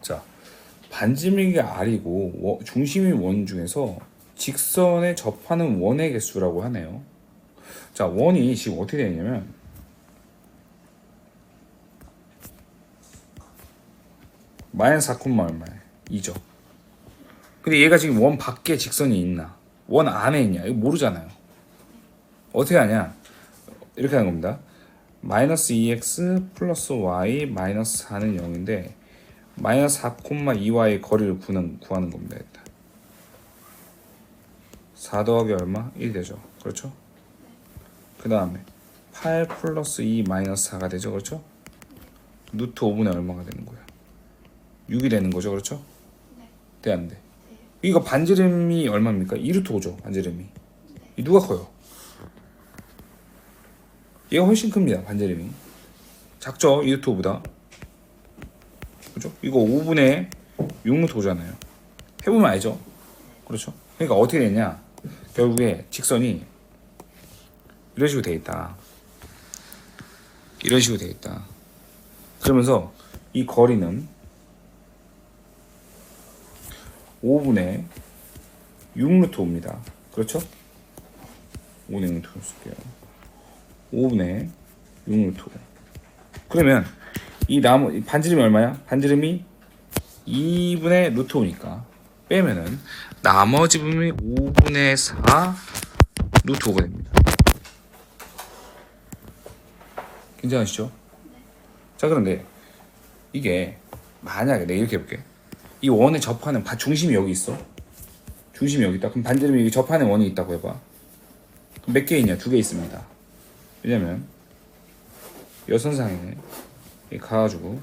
자, 반지름이 R이고 워- 중심이 원 중에서 직선에 접하는 원의 개수라고 하네요. 자, 원이 지금 어떻게 되냐면 마이너스 4콤마 얼마야? 2죠. 근데 얘가 지금 원 밖에 직선이 있나? 원 안에 있냐? 이거 모르잖아요. 어떻게 하냐? 이렇게 하는 겁니다. 마이너스 2x 플러스 y 마이너스 4는 0인데 마이너스 4,2y의 거리를 구하는, 구하는 겁니다. 일단. 4 더하기 얼마? 1 되죠. 그렇죠? 그 다음에 8 플러스 2 마이너스 4가 되죠. 그렇죠? 루트 5분의 얼마가 되는 거야? 6이 되는 거죠. 그렇죠? 돼, 안 돼? 이거 반지름이 얼마입니까? 2루트 5죠. 반지름이. 이 누가 커요? 얘가 훨씬 큽니다. 반지름이. 작죠? 2루트 5보다. 그죠? 이거 5분의 6루트 5잖아요. 해보면 알죠? 그렇죠? 그러니까 어떻게 되냐? 결국에 직선이 이런 식으로 돼 있다. 이런 식으로 돼 있다. 그러면서 이 거리는 5분의 6루트 5입니다. 그렇죠? 5분의 6루트 5 쓸게요. 5분의 6루트 5. 그러면 이 나무 이 반지름이 얼마야? 반지름이 2분의 루트 5니까 빼면은 나머지 부분이 5분의 4 루트 5가 됩니다. 괜찮으시죠? 자 그런데 이게 만약에 내가 이렇게 해볼게. 이 원에 접하는 바- 중심이 여기 있어. 중심이 여기 있다. 그럼 반지름이 여기 접하는 원이 있다고 해봐. 그럼 몇개 있냐? 두 개 있습니다. 왜냐면 여선상에 이 가가지고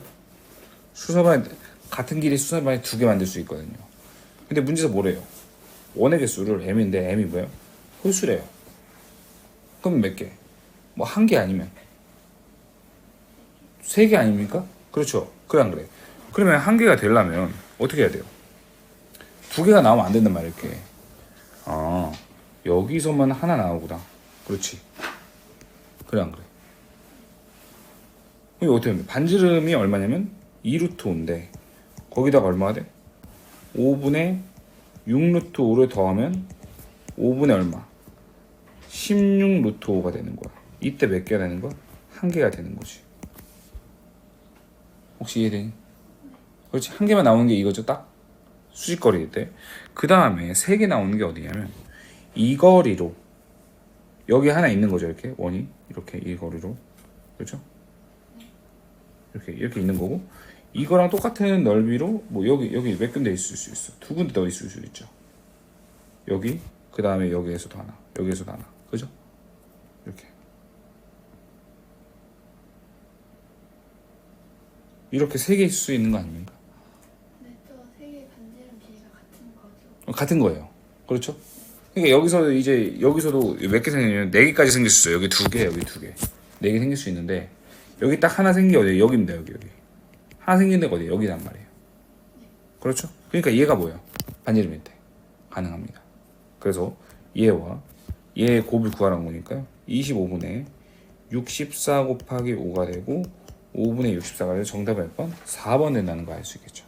수서반 같은 길이 수서반에 두개 만들 수 있거든요. 근데 문제에서 뭐래요? 원의 개수를 m인데 m이 뭐예요? 홀수래요. 그럼 몇 개? 뭐 한 개 아니면 세 개 아닙니까? 그렇죠. 그래 안 그래? 그러면 한 개가 되려면 어떻게 해야 돼요? 두 개가 나오면 안 된단 말이야 이렇게. 아 여기서만 하나 나오구나. 그렇지. 그래 안 그래? 이거 어떻게 하면 돼? 반지름이 얼마냐면 2루트 5인데 거기다가 얼마가 돼? 5분의 6루트 5를 더하면 5분의 얼마? 16루트 5가 되는 거야. 이때 몇 개가 되는 거야? 한 개가 되는 거지. 혹시 이해되니? 그렇지 한 개만 나오는 게 이거죠 딱 수직거리일 때. 그 다음에 세 개 나오는 게 어디냐면 이 거리로 여기 하나 있는 거죠 이렇게 원이 이렇게 이 거리로 그렇죠? 이렇게 이렇게 있는 거고 이거랑 똑같은 넓이로 뭐 여기 여기 몇 군데 있을 수 있어 두 군데 더 있을 수 있죠 여기 그 다음에 여기에서도 하나 여기에서도 하나 그죠? 이렇게 이렇게 세 개 있을 수 있는 거 아닙니까? 거죠. 어, 같은 거예요. 그렇죠? 그러니까 여기서 이제 여기서도 몇 개 생기냐면 네 개까지 생길 수 있어요. 여기 두 개, 여기 두 개, 네 개 생길 수 있는데 여기 딱 하나 생긴 게 어디예요? 여기입니다. 여기 여기 하나 생긴 데가 어디예요? 여기란 말이에요. 그렇죠? 그러니까 얘가 뭐예요? 반지름일 때 가능합니다. 그래서 얘와 얘의 곱을 구하라는 거니까요. 25분의 64 곱하기 5가 되고 5분의 64가 돼서 정답이 몇 번? 4번 된다는 거 알 수 있겠죠.